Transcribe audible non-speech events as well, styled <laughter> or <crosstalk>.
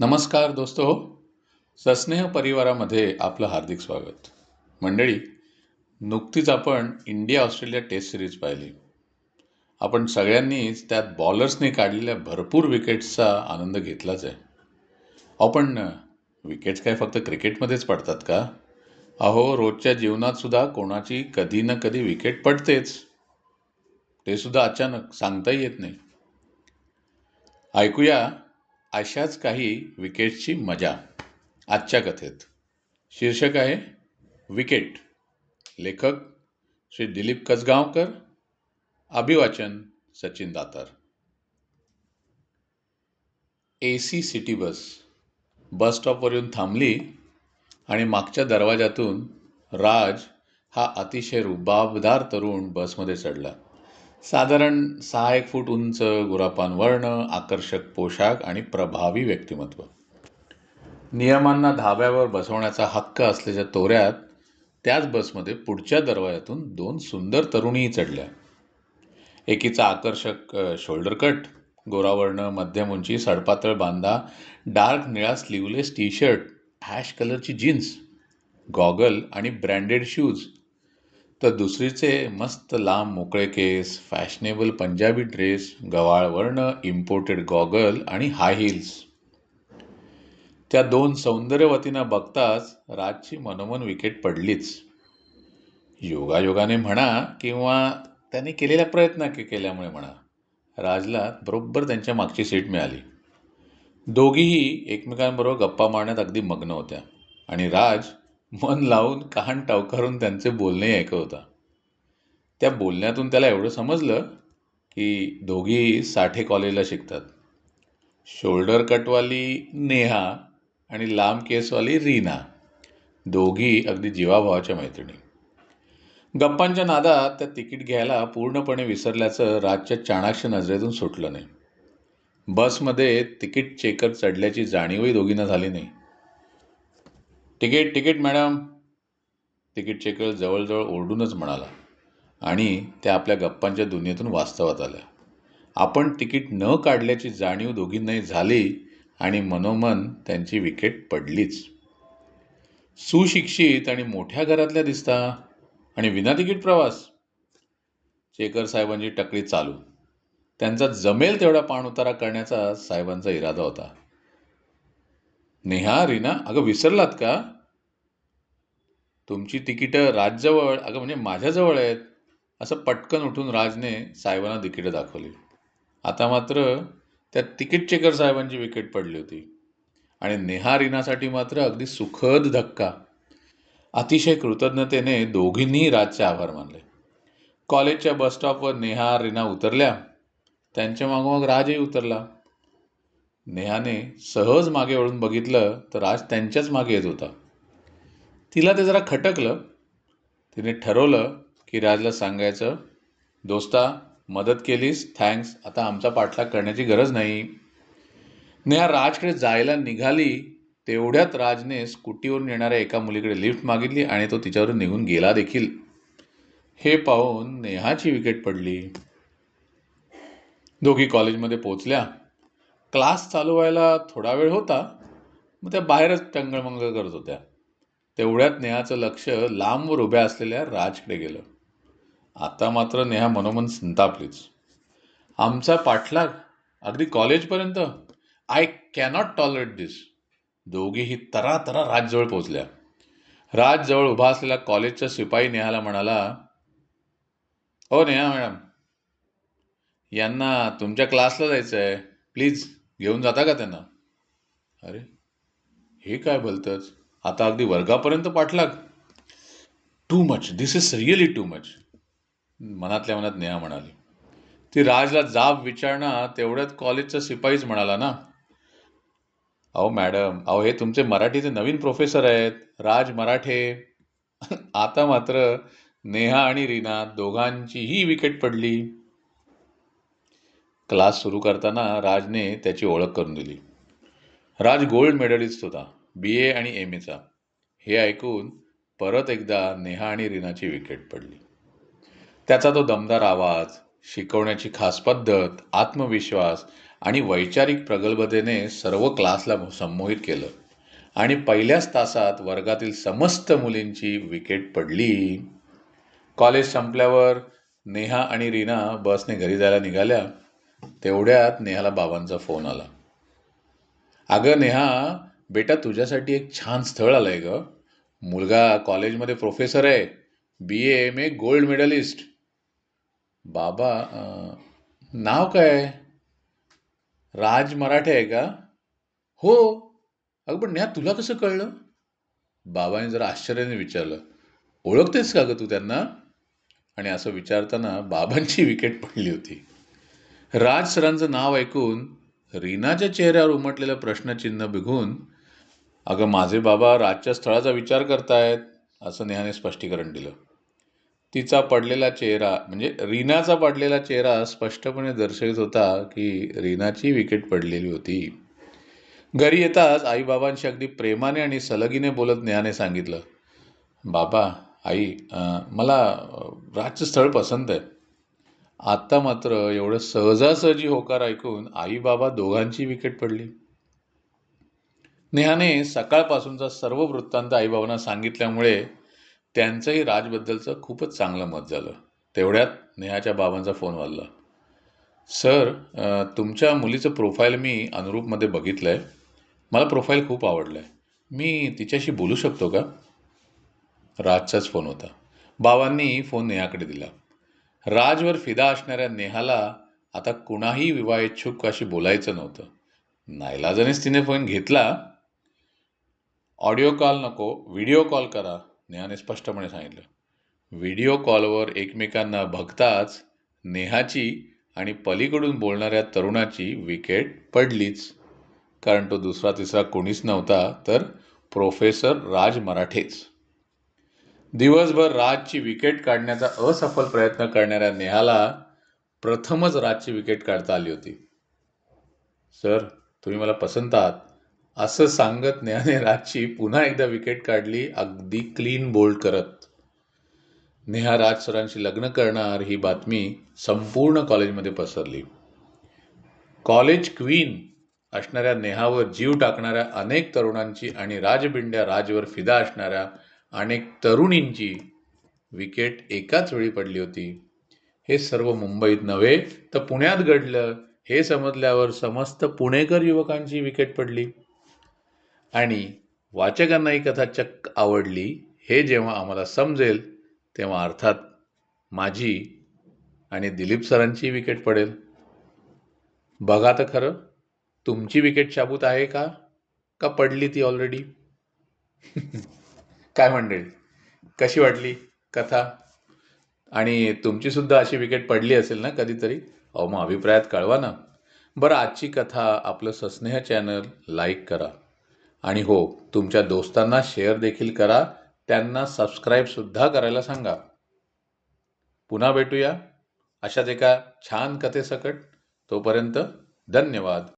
नमस्कार दोस्तो. सस्नेह परिवारामध्ये आपलं हार्दिक स्वागत. मंडळी नुकतीच आपण इंडिया ऑस्ट्रेलिया टेस्ट सिरीज पाहिली. आपण सगळ्यांनीच त्यात बॉलर्सने काढलेल्या भरपूर विकेट्सचा आनंद घेतलाच आहे. अहो पण विकेट्स काय फक्त क्रिकेटमध्येच पडतात का? अहो रोजच्या जीवनात सुद्धा कोणाची कधी ना कधी विकेट पडतेच. ते सुद्धा अचानक सांगताही येत नाही. ऐकूया अशाच काही विकेट्सची मजा आजच्या कथेत. शीर्षक आहे विकेट. लेखक श्री दिलीप कसगावकर अभिवाचन Sachin Datar. A C city bus bus स्टॉपवर येऊन थांबली आणि मागच्या दरवाजातून राज हा अतिशय रुबाबदार तरुण बसमध्ये चढला. साधारण सहा एक फूट उंच गुरापान वर्ण आकर्षक पोशाख आणि प्रभावी व्यक्तिमत्व. नियमांना धाब्यावर बसवण्याचा हक्क असल्याच्या तोऱ्यात त्याच बसमध्ये पुढच्या दरवाजातून दोन सुंदर तरुणीही चढल्या. एकीचा आकर्षक शोल्डर कट गोरावर्ण मध्यम उंची सडपातळ बांधा डार्क निळा स्लीवलेस टी शर्ट हॅश कलरची जीन्स गॉगल आणि ब्रँडेड शूज तर दुसरीचे मस्त लांब मोकळे केस फॅशनेबल पंजाबी ड्रेस गवाळ वर्ण इम्पोर्टेड गॉगल आणि हाय हिल्स त्या दोन सौंदर्यवतींना बघताच राजची मनोमन विकेट पडलीच. योगायोगाने म्हणा किंवा त्यांनी केलेल्या प्रयत्न के केल्यामुळे म्हणा राजला बरोबर त्यांच्या मागची सीट मिळाली. दोघीही एकमेकांबरोबर गप्पा मारण्यात अगदी मग्न होत्या आणि राज मन लावून कान टावकारून त्यांचे बोलणेही ऐकत होता. त्या बोलण्यातून त्याला एवढं समजलं की दोघी साठे कॉलेजला शिकतात. शोल्डर कटवाली नेहा आणि लांब केसवाली रीना दोघी अगदी जीवाभावाच्या मैत्रिणी. गप्पांच्या नादात त्या तिकीट घ्यायला पूर्णपणे विसरल्याचं राजच्या चाणाक्ष नजरेतून सुटलं नाही. बसमध्ये तिकीट चेकर चढल्याची जाणीवही दोघींना झाली नाही. Ticket ticket madam. Ticket checker जवळजवळ ओरडूनच म्हणाला. आणि त्या आपल्या गप्पांच्या दुनियेतून वास्तवात आल्या. आपण तिकीट न काढल्याची जाणीव दोघींनाही झाली आणि मनोमन त्यांची विकेट पडलीच. सुशिक्षित आणि मोठ्या घरातल्या दिसता आणि विना तिकीट प्रवास. चेकर साहेबांची टकळी चालू. त्यांचा जमेल तेवढा पाणउतारा करण्याचा साहेबांचा इरादा होता. नेहा रीना अगं विसरलात का? तुमची तिकीटं राजजवळ अगं म्हणजे माझ्याजवळ आहेत. असं पटकन उठून राजने साहेबांना तिकीटं दाखवली. आता मात्र त्या तिकीट चेकर साहेबांची विकेट पडली होती. आणि नेहा रीनासाठी मात्र अगदी सुखद धक्का. अतिशय कृतज्ञतेने दोघींनीही राजचे आभार मानले. कॉलेजच्या बसस्टॉपवर नेहा रीना उतरल्या. त्यांच्या मागोमाग राजही उतरला. नेहाने सहज मागे वळून बघितलं तर राज त्यांच्याच मागे येत होता. तिला ते जरा खटकलं. तिने ठरवलं की राजला सांगायचं दोस्ता मदत केलीस थँक्स. आता आमचा पाठलाग करण्याची गरज नाही. नेहा राजकडे जायला निघाली. तेवढ्यात राजने स्कूटीवरून येणाऱ्या एका मुलीकडे लिफ्ट मागितली आणि तो तिच्यावरून निघून गेला देखील. हे पाहून नेहाची विकेट पडली. दोघी कॉलेजमध्ये पोचल्या. क्लास चालू व्हायला थोडा वेळ होता मग त्या बाहेरच टंगळमंगळ करत होत्या. तेवढ्यात नेहाचं लक्ष लांबवर उभ्या असलेल्या राजकडे गेलं. आता मात्र नेहा मनोमन संतापलीच. आमचा पाठलाग अगदी कॉलेजपर्यंत. आय कॅनॉट टॉलरेट दिस दोघीही तरा तरा राजजवळ पोचल्या राजजवळ उभा असलेला कॉलेजचा शिपाई नेहाला म्हणाला हो नेहा मॅडम यांना तुमच्या क्लासला जायचं आहे प्लीज घेऊन जाता का त्यांना? अरे हे काय बोलतंच आता अगदी वर्गापर्यंत पाठलाग. Too much this is really too much मनातल्या मनात नेहा म्हणाली. ती राजला जाब विचारणा तेवढ्यात कॉलेजचा शिपाईच म्हणाला ना. अहो मॅडम अहो हे तुमचे मराठीचे नवीन प्रोफेसर आहेत. राज मराठे. <laughs> आता मात्र नेहा आणि रीना दोघांचीही विकेट पडली. क्लास सुरू करताना राजने त्याची ओळख करून दिली. राज गोल्ड मेडलिस्ट होता बी ए आणि एम एचा हे ऐकून परत एकदा नेहा आणि रीनाची विकेट पडली. त्याचा तो दमदार आवाज शिकवण्याची खास पद्धत आत्मविश्वास आणि वैचारिक प्रगल्भतेने सर्व क्लासला संमोहित केलं. आणि पहिल्याच तासात वर्गातील समस्त मुलींची विकेट पडली. कॉलेज संपल्यावर नेहा आणि रीना बसने घरी जायला निघाल्या. तेवढ्यात नेहाला बाबांचा फोन आला. अगं नेहा बेटा तुझ्यासाठी एक छान स्थळ आलंय ग. मुलगा कॉलेजमध्ये प्रोफेसर आहे. B A M A gold medalist. बाबा नाव काय राज मराठे आहे का? हो. अगं पण नेहा तुला कसं कळलं? बाबाने जरा आश्चर्याने विचारलं. ओळखतेस का गं तू त्यांना? आणि असं विचारताना बाबांची विकेट पडली होती. राज सरांचं नाव ऐकून रीनाच्या चेहऱ्यावर उमटलेलं प्रश्नचिन्ह बिघून अगं माझे बाबा राजच्या स्थळाचा विचार करतायत असं नेहाने स्पष्टीकरण दिलं. तिचा पडलेला चेहरा म्हणजे रीनाचा पडलेला चेहरा स्पष्टपणे दर्शवित होता की रीनाची विकेट पडलेली होती. घरी येताच आईबाबांशी अगदी प्रेमाने आणि सलगीने बोलत नेहाने सांगितलं बाबा आई आ, मला राजचं स्थळ पसंत आहे. आत्ता मात्र एवढं सहजासहजी होकार ऐकून आई बाबा दोघांची विकेट पडली. नेहाने सकाळपासूनचा सर्व वृत्तांत आईबाबांना सांगितल्यामुळे त्यांचंही राजबद्दलचं खूपच चांगलं मत झालं. तेवढ्यात नेहाच्या बाबांचा फोन वाजला. सर तुमच्या मुलीचं प्रोफाईल मी अनुरूपमध्ये बघितलं आहे मला प्रोफाईल खूप आवडलं आहे मी तिच्याशी बोलू शकतो का? राजचाच फोन होता. बाबांनी फोन नेहाकडे दिला. राजवर फिदा असणाऱ्या नेहाला आता कुणाही विवाहेच्छुक अशी बोलायचं नव्हतं. नाईलाजानेच तिने फोन घेतला. ऑडिओ कॉल नको व्हिडिओ कॉल करा नेहाने स्पष्टपणे सांगितलं. व्हिडिओ कॉलवर एकमेकांना बघताच नेहाची आणि पलीकडून बोलणाऱ्या तरुणाची विकेट पडलीच. कारण तो दुसरा तिसरा कोणीच नव्हता तर प्रोफेसर राज मराठेच. दिवसभर राजची विकेट काढण्याचा असफल प्रयत्न करणाऱ्या नेहाला प्रथमच राजची विकेट काढता आली होती. सर तुम्ही मला पसंत आहात. असं सांगत नेहाने राजची पुन्हा एकदा विकेट काढली अगदी क्लीन बोल्ड करत. नेहा राज सरांशी लग्न करणार ही बातमी संपूर्ण कॉलेजमध्ये पसरली. कॉलेज क्वीन असणाऱ्या नेहावर जीव टाकणाऱ्या अनेक तरुणांची आणि राजबिंड्या राजवर फिदा असणाऱ्या अनेक तरुणींची विकेट एकाच वेळी पडली होती. हे सर्व मुंबईत नव्हे तर पुण्यात घडलं. हे समजल्यावर समस्त पुणेकर युवकांची विकेट पडली. आणि वाचकांना ही कथा चक्क आवडली. हे जेव्हा आम्हाला समजेल तेव्हा अर्थात माझी आणि दिलीप सरांची विकेट पडेल. बघा तर खरं तुमची विकेट शाबूत आहे का? का पडली ती ऑलरेडी <laughs> काय मंडळी कशी वाटली कथा? आणि तुमची सुद्धा अशी विकेट पडली असेल ना कधीतरी? अहो मग अभिप्रायात कळवा ना. बरं आजची कथा आपलं सस्नेह चॅनल लाईक करा. आणि हो तुमच्या दोस्तांना शेअर देखील करा. त्यांना सबस्क्राईबसुद्धा करायला सांगा. पुन्हा भेटूया अशाच एका छान कथेसकट. तोपर्यंत धन्यवाद.